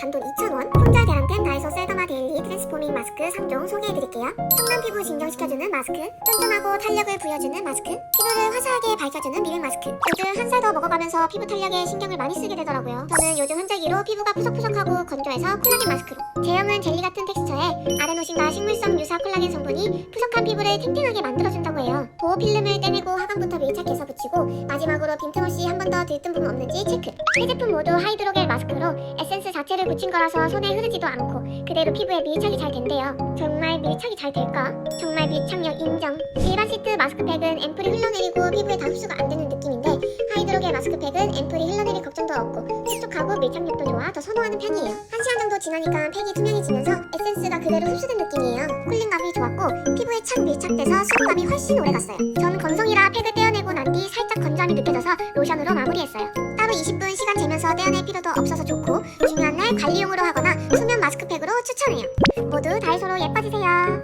단돈 2,000원 혼자 계란팬 다이소 셀더마 데일리 트랜스포밍 마스크 3종 소개해드릴게요. 성난 피부 진정시켜주는 마스크 쫀쫀하고 탄력을 부여주는 마스크 피부를 화사하게 밝혀주는 미백 마스크. 요즘 한 살 더 먹어가면서 피부 탄력에 신경을 많이 쓰게 되더라고요. 저는 요즘 흔적이로 피부가 푸석푸석하고 건조해서 콜라겐 마스크로. 제형은 젤리 같은 텍스처에 아레노신과 식물성 유사 콜라겐 성분이 푸석한 피부를 탱탱하게 만들어준다고 해요. 보호 필름을 떼내고 하관부터 밀착해서 붙이고 마지막으로 빈틈없이 한 번 더 들뜸 부분 없는지 체크. 세 제품 모두 하이드로겔 마스크로 에센스 자체를 붙인 거라서 손에 흐르지도 않고 그대로 피부에 밀착이 잘 된대요. 정말 밀착이 잘 될까? 정말 밀착력 인정. 일반 시트 마스크팩은 앰플이 흘러내리고 피부에 다 흡수가 안 되는 느낌인데 하이드로겔 마스크팩은 앰플이 흘러내릴 걱정도 없고 촉촉하고 밀착력도 좋아 더 선호하는 편이에요. 한 시간 정도 지나니까 팩이 투명해지면서 에센스가 그대로 흡수된 느낌이에요. 쿨링감이 좋았고 피부에 착 밀착돼서 수분감이 훨씬 오래갔어요. 전 건성이라 팩을 떼어내고 난 뒤 살짝 건조함이 느껴져서 로션으로 마무리했어요. 따로 20분 시간 재면서 떼어낼 필요도 없어서 좋고 하거나 수면 마스크팩으로 추천해요. 모두 다이소로 예뻐지세요.